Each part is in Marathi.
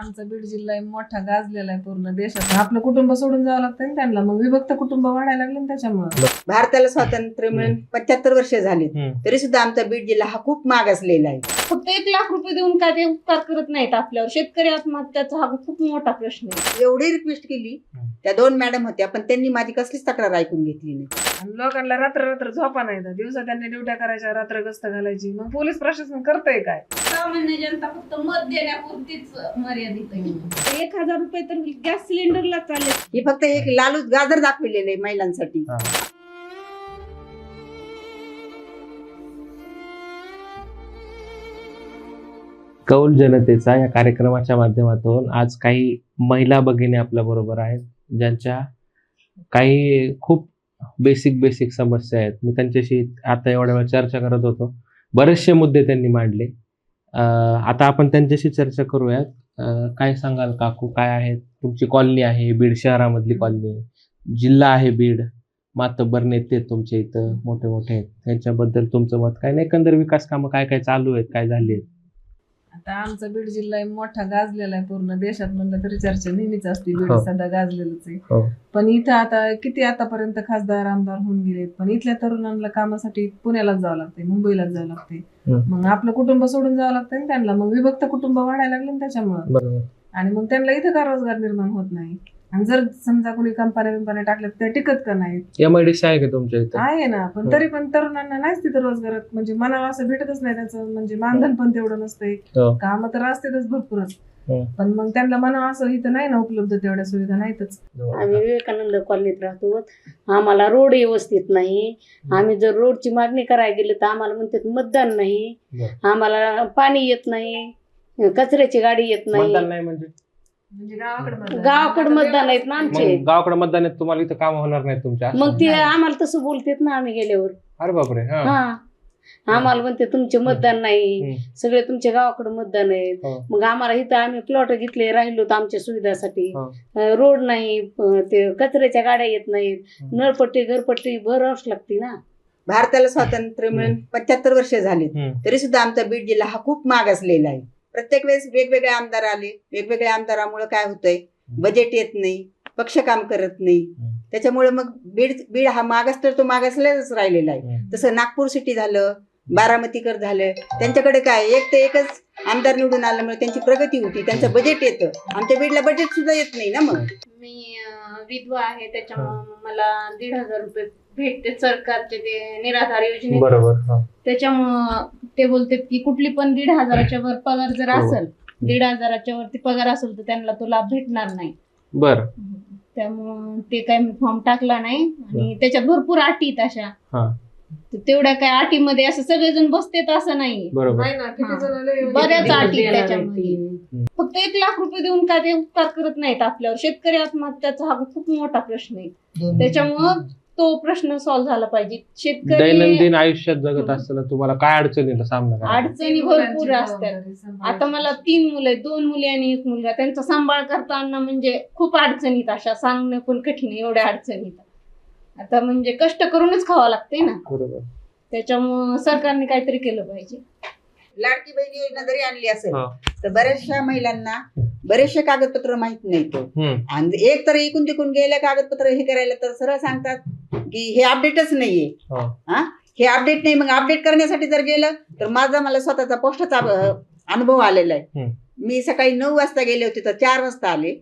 आमचा बीड जिल्हा आहे मोठा गाजलेला आहे पूर्ण देशात आपलं कुटुंब सोडून जावं लागतं ना त्यांना. मग विभक्त कुटुंब वाढायला लागले ना त्याच्यामुळे. भारताला स्वातंत्र्य मिळून पंच्याहत्तर वर्ष झाली. हम्म. तरी सुद्धा आमचा बीड जिल्हा हा खूप मागासलेला आहे. फक्त एक लाख रुपये देऊन काय ते उपकार करत नाहीत आपल्यावर? शेतकरी आत्महत्याचा हा खूप मोठा प्रश्न आहे. एवढी रिक्वेस्ट केली. त्या दोन मॅडम होत्या पण त्यांनी माझी कसलीच तक्रार ऐकून घेतली नाही. आणि लोकांना रात्र रात्र झोपा नाही येत. दिवसा त्यांनी ड्युट्या करायच्या रात्र गस्त घालायची. मग पोलीस प्रशासन करतंय काय? सामान्य जनता फक्त मत देण्यापुरतीच मर्यादित आहे एक हजार रुपये तर गॅस सिलेंडरला चालेल. ही फक्त एक लालूच गाजर दाखवलेलं आहे महिलांसाठी. हा. कौल जनतेचा या कार्यक्रमाच्या माध्यमातून आज काही महिला भगिनी आपल्या बरोबर आहेत ज्यांच्या काही खूप बेसिक बेसिक समस्या आहेत. मी त्यांच्याशी आता एवढ्या वेळ चर्चा करत होतो. बरेचसे मुद्दे त्यांनी मांडले. अं, आता आपण त्यांच्याशी चर्चा करूयात. अं, काय सांगाल काकू? काय आहे? तुमची कॉलनी आहे बीड शहरामधली कॉलनी. जिल्हा आहे बीड. मातब्बर नेते आहेत तुमच्या इथं मोठे मोठे आहेत. त्यांच्याबद्दल तुमचं मत काय? नाही एकंदर विकास कामं काय काय चालू आहेत? काय झाली आहेत? आता आमचा बीड जिल्हा आहे मोठा गाजलेला आहे पूर्ण. देशात म्हणलं तरी चर्चा नेहमीच असते बीड हो. सध्या गाजलेलंच आहे. हो. पण इथं आता किती आतापर्यंत खासदार आमदार होऊन गेलेत? पण इथल्या तरुणांना कामासाठी पुण्यालाच जावं लागतंय मुंबईलाच जावं लागतंय. हम्म. मग आपलं कुटुंब सोडून जावं लागतंय ना त्यांना. मग विभक्त कुटुंब वाढायला लागले ना त्याच्यामुळं. बरोबर. आणि मग त्यांना इथं का रोजगार निर्माण होत नाही. आणि जर समजा कोणी कंपन्या बिंपन्या टाकल्या तर ते टिकत का नाहीत? एम आय डी सी आहे का तुमच्या इथं? आहे ना पण हो. तरी पण तरुणांना नाहीच तिथं रोजगारात म्हणजे मनाला असं भेटतच नाही त्याचं म्हणजे मानधन पण तेवढं नसतंय. हो. काम तर असतेच भरपूरच. हो. पण मग त्यांना मनावं असं इथं नाही ना उपलब्ध तेवढ्या सुविधा नाहीतच. आम्ही विवेकानंद कॉलनीत राहतो. आम्हाला रोड व्यवस्थित नाही. आम्ही जर रोडची मागणी करायला गेलो तर आम्हाला म्हणतात मतदान नाही. बरं. आम्हाला पाणी येत नाही. कचऱ्याची गाडी येत मतदान नाही नाही म्हणजे? गावाकडे मतदान. गावाकडे मतदान आहेत ना आमचे. मग गावाकडे मतदान आहेत तुम्हाला इथं काम होणार नाहीत तुमच्या मग ते नाही. आम्हाला तसं बोलतात ना आम्ही गेल्यावर अरे बापरे हा हा आम्हाला म्हणते तुमचे मतदान नाही हम्म. सगळे तुमच्या गावाकडे मतदान आहेत हो. मग आम्हाला इथं आम्ही प्लॉट घेतले राहिलो तर आमच्या सुविधासाठी हो. अं, रोड नाही अं, ते कचऱ्याच्या गाड्या येत नाहीत हम्म. नळपट्टी घरपट्टी भरावच लागते ना भारताला स्वातंत्र्य मिळून पंच्याहत्तर वर्ष झाली हम्म. तरी सुद्धा आमचा बीड जिल्हा हा खूप मागासलेला आहे प्रत्येक वेळेस वेगवेगळे आमदार आले. वेगवेगळ्या आमदारामुळे काय होतंय? बजेट येत नाही. पक्ष काम करत नाही. त्याच्यामुळे मग बीड बीड हा मागास तर तो मागासलेलाच राहिलेला आहे. तसं नागपूर सिटी झालं बारामतीकर झालं. त्यांच्याकडे काय? एक ते एकच आमदार निवडून आल्यामुळे त्यांची प्रगती होती. त्यांचं बजेट येतं. आमच्या बीडला बजेट सुद्धा येत नाही ना मग? मी विधवा आहे त्याच्यामुळे मला दीड हजार रुपये भेटते सरकारचे ते निराधार योजने बरोबर हा. त्याच्यामुळं ते बोलतात की कुठली पण दीड हजाराच्या वर पगार जर हो. असेल दीड हजाराच्या वरती पगार असेल तर त्यांना तो लाभ भेटणार नाही बर त्यामुळं ते काय मी फॉर्म टाकला नाही आणि त्याच्यात भरपूर अटी आहेत अशा हा. तर तेवढ्या काय अटीमध्ये असं सगळेजण बसतेत असं नाही. बरोबर. नाही ना किती हा. बऱ्याच अटी त्याच्यामध्ये. फक्त एक लाख रुपये देऊन काय ते उपकार करत नाहीत आपल्यावर? शेतकरी आत्महत्याचा हा खूप मोठा प्रश्न आहे. त्याच्यामुळं तो प्रश्न सॉल्व्ह झाला पाहिजे. शेतकरी दैनंदिन आयुष्यात जगत असताना तुम्हाला काय अडचणीला सामना करावा? अडचणी भरपूर असतात. आता मला तीन मुलं आहेत. दोन मुली आणि एक मुलगा. त्यांचा सांभाळ करताना म्हणजे खूप अडचणीत अशा. सांगणं पण कठीण आहे. एवढ्या अडचणीत. आता म्हणजे कष्ट करूनच खावं लागते ना बरोबर त्याच्यामुळं सरकारने काहीतरी केलं पाहिजे लाडकी बहीण योजना जरी आणली असेल हा. तर बऱ्याचशा महिलांना बरेचसे कागदपत्र माहीत नाहीत हम्म. आणि एक तर इकून तिकून गेल्या कागदपत्र हे करायला तर सरळ सांगतात की हे अपडेटच नाहीये हा. हा हे अपडेट नाही मग अपडेट करण्यासाठी जर गेलं तर माझा मला स्वतःचा पोस्टाचा अ, अनुभव आलेला आहे हम्म. मी सकाळी नऊ वाजता गेले होते तर चार वाजता आले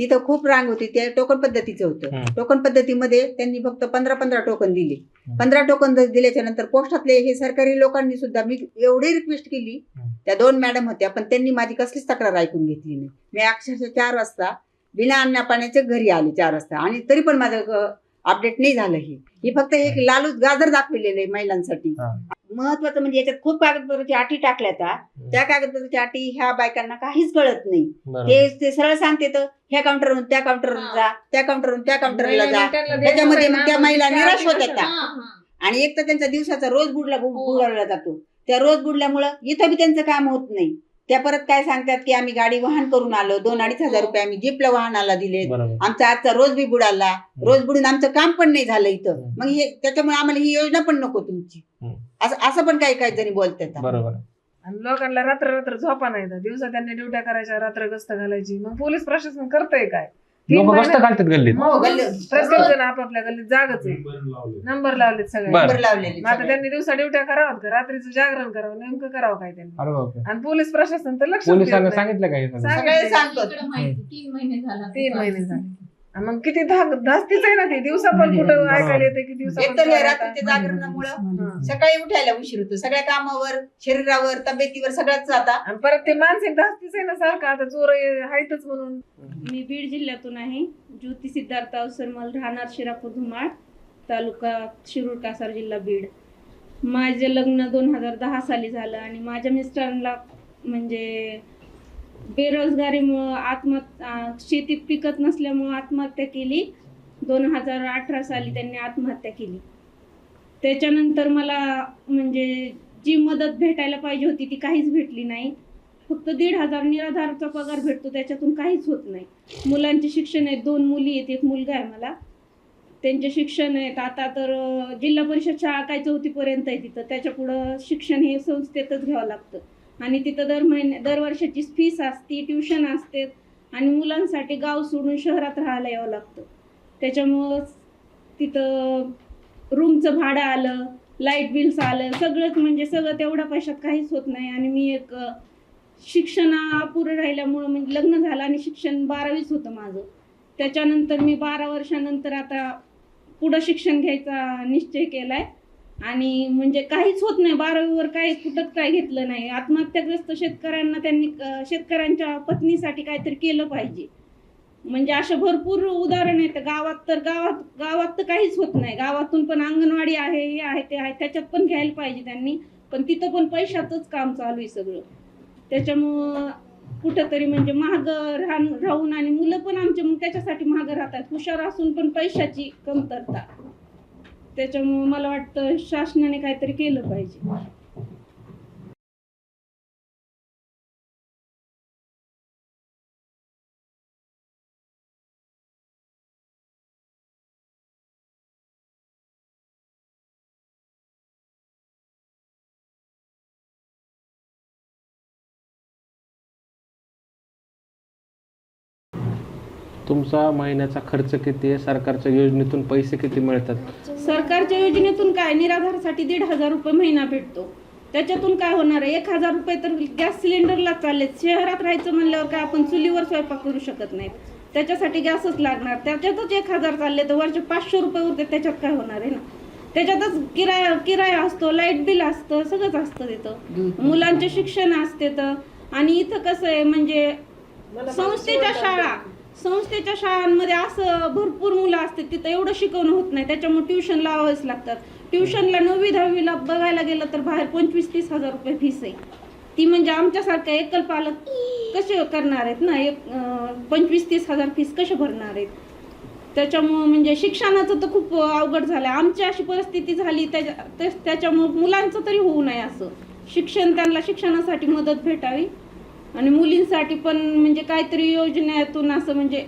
तिथं खूप रांग होती ते टोकन पद्धतीचं होतं. टोकन पद्धतीमध्ये त्यांनी फक्त पंधरा पंधरा टोकन दिले. पंधरा टोकन दिल्याच्या नंतर पोस्टातले हे सरकारी लोकांनी सुद्धा मी एवढी रिक्वेस्ट केली. त्या दोन मॅडम होत्या पण त्यांनी माझी कसलीच तक्रार ऐकून घेतली नाही मी अक्षरशः चार वाजता बिना अन्ना पाण्याच्या घरी आले चार वाजता आणि तरी पण माझं अपडेट नाही झालं ही फक्त एक लालूच गाजर दाखवलेलं आहे महिलांसाठी. महत्वाचं म्हणजे याच्यात खूप कागदपत्राची अटी टाकल्या त्या त्या कागदपत्राच्या अटी ह्या बायकांना काहीच कळत नाही. ते ते सरळ सांगते तर ह्या काउंटरवरून त्या काउंटरवर हा. जा त्या काउंटरवरून त्या काउंटरला जा त्याच्यामध्ये मग त्या नाही महिला निराश त्या होत आधी येतात. हा, हा. आणि एक तर त्यांचा दिवसाचा रोज बुडला हो. बुडवला जातो त्या रोज बुडल्यामुळं इथं बी त्यांचं काम होत नाही त्या परत काय सांगतात की आम्ही गाडी वाहन करून आलो. दोन अडीच हजार रुपये आम्ही जीपला वाहनाला दिले बरोबर. आमचा आजचा रोज बी बुडाला. रोज बुडून आमचं काम पण नाही झालं इथं. मग हे त्याच्यामुळे आम्हाला ही योजना पण नको तुमची. हम्म. असं असं पण काही काही जणी बोलतात बरोबर. आणि लोकांना रात्र रात्र झोपा नाही येत. दिवसा त्यांनी ड्युट्या करायच्या रात्र गस्त घालायची. मग पोलीस प्रशासन करतंय काय? लोक कष्ट महिन्यात- घालतात गल्लीत. हो, गल्ली- प्रत्येक जण आपापल्या गल्लीत जागच आहे. नंबर लावलेत सगळे. बरं. नंबर लावलेले मग आता सगळे. त्यांनी दिवसा ड्युट्या करावं का? रात्रीचं जागरण करावं नेमकं करावं काय त्यांनी? अरे बापरे. आणि पोलीस प्रशासन तर लक्ष पोलिसांना सांगितलं काय सगळे? सांगतो इकडं माहिती, तीन महिने झाला. तीन महिने झाले. मग किती धाक धास्तीच आहे ना ते. दिवसा पण कुठं. ऐकायला येते की दिवसा एक पण हे रात्रीच्या जागरणामुळं. सकाळी उठायला उशीर होतो. सगळ्या कामावर शरीरावर तब्येतीवर सगळ्याच जाता. आणि परत ते मानसिक धास्तीच आहे ना सारखं. आता चोर आहेतच म्हणून. मी बीड जिल्ह्यातून आहे. ज्योती सिद्धार्थ अवसरमल राहणार शिरापूर धुमाळ तालुका शिरूर कासार जिल्हा बीड. माझे लग्न दोन हजार दहा साली झालं आणि माझ्या मिस्टरांना म्हणजे बेरोजगारीमुळं आत्महत्या शेतीत पिकत नसल्यामुळं आत्महत्या केली. दोन हजार अठरा साली त्यांनी आत्महत्या केली. त्याच्यानंतर मला म्हणजे जी मदत भेटायला पाहिजे होती ती काहीच भेटली नाही. फक्त दीड हजार निराधारचा पगार भेटतो त्याच्यातून काहीच होत नाही. मुलांचे शिक्षण आहेत दोन मुली आहेत एक मुलगा आहे मला. त्यांचे शिक्षण आहेत आता तर जिल्हा परिषद शाळा काय चौथीपर्यंत आहे तिथं. त्याच्या पुढं शिक्षण हे संस्थेतच घ्यावं लागतं. आणि तिथं दर महिन्या दरवर्षाची फीस असते ट्युशन असते आणि मुलांसाठी गाव सोडून शहरात राहायला यावं लागतं. त्याच्यामुळं तिथं रूमचं भाडं आलं लाइट बिल्स आलं सगळंच म्हणजे सगळं तेवढ्या पैशात काहीच होत नाही. आणि मी एक शिक्षण अपुरं राहिल्यामुळं म्हणजे लग्न झालं आणि शिक्षण बारावीच होतं माझं. त्याच्यानंतर मी बारा वर्षानंतर आता पुढं शिक्षण घ्यायचा निश्चय केला आहे आणि म्हणजे काहीच होत नाही. बारावीवर काही कुठं काय घेतलं नाही. आत्महत्याग्रस्त शेतकऱ्यांना त्यांनी शेतकऱ्यांच्या पत्नीसाठी काहीतरी केलं पाहिजे. म्हणजे अशा भरपूर उदाहरण आहेत. गावात तर गावात गावात तर काहीच होत नाही. गावातून पण अंगणवाडी आहे हे आहे ते आहे. त्याच्यात पण घ्यायला पाहिजे त्यांनी. पण तिथं पण पैशातच काम चालू आहे सगळं. त्याच्यामुळं कुठंतरी म्हणजे महाग राहून राहून आणि मुलं पण आमचे मग त्याच्यासाठी महाग राहतात. हुशार असून पण पैशाची कमतरता. त्याच्यामुळं मला वाटतं शासनाने काहीतरी केलं पाहिजे. तुमचा महिन्याचा खर्च किती आहे? सरकारच्या योजनेतून पैसे किती मिळतात? सरकारच्या योजनेतून काय? निराधारसाठी दीड हजार रुपये महिना भेटतो. त्याच्यातून काय होणार आहे? एक हजार रुपये तर गॅस सिलेंडरला चाललेत. शहरात राहायचं म्हणल्यावर काय आपण चुलीवर स्वयंपाक करू शकत नाहीत. त्याच्यासाठी गॅसच लागणार. त्याच्यातच एक हजार चालले तर वरचे पाचशे रुपये उरते. त्याच्यात काय होणार आहे ना? त्याच्यातच किराया किराया असतो लाइट बिल असतं सगळंच असतं तिथं. मुलांचे शिक्षण असते तर. आणि इथं कसं आहे म्हणजे संस्थेच्या शाळा. संस्थेच्या शाळांमध्ये असं भरपूर मुलं असतात तिथं एवढं शिकवणं होत नाही. त्याच्यामुळे ट्युशन लावावेच लागतात ट्युशनला नववी दहावीला बघायला गेलं तर बाहेर पंचवीस तीस हजार रुपये फीस आहे. ती म्हणजे आमच्यासारखं एकल पालक कसे करणार आहेत ना? एक पंचवीस तीस हजार फीस कसे भरणार आहेत? त्याच्यामुळं म्हणजे शिक्षणाचं तर खूप अवघड झालं आहे आमची अशी परिस्थिती झाली त्याच्या त्याच्यामुळं मुलांचं तरी होऊ नये असं. शिक्षण त्यांना शिक्षणासाठी मदत भेटावी. आणि मुलींसाठी पण म्हणजे काहीतरी योजनेतून असं म्हणजे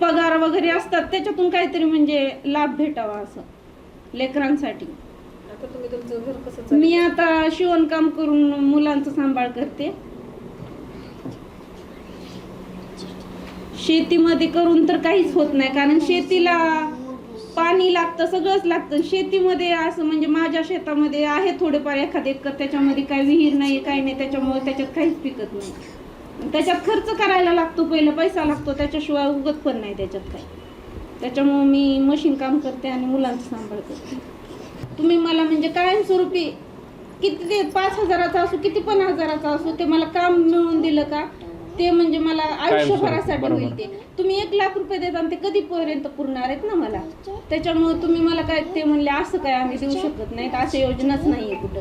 पगार वगैरे असतात त्याच्यातून काहीतरी म्हणजे लाभ भेटावा असं लेकरांसाठी. आता तुम्ही तुमचं घर कसं चालू मी आता शिवणकाम करून मुलांचा सांभाळ करते. शेतीमध्ये करून तर काहीच होत नाही कारण शेतीला पाणी लागतं सगळंच लागतं. शेतीमध्ये असं म्हणजे माझ्या शेतामध्ये आहे थोडेफार एखादे एकर त्याच्यामध्ये काही विहीर नाही काही नाही त्याच्यामुळे त्याच्यात काहीच पिकत नाही. त्याच्यात खर्च करायला लागतो पहिले पैसा लागतो त्याच्याशिवाय उगत पण नाही त्याच्यात काही. त्याच्यामुळे मी मशीन काम करते आणि मुलांचा सांभाळ करते. तुम्ही मला म्हणजे कायमस्वरूपी किती ते पाच हजाराचा असो किती पण हजाराचा असो ते मला काम मिळवून दिलं का ते म्हणजे मला आयुष्यभरासाठी बरोबर. होईल ते. तुम्ही एक लाख रुपये देता आणि ते कधीपर्यंत पुरणार आहेत ना मला? त्याच्यामुळे तुम्ही मला काय ते म्हणले असं काय आम्ही देऊ शकत नाहीत अशा योजनाच नाहीये कुठं.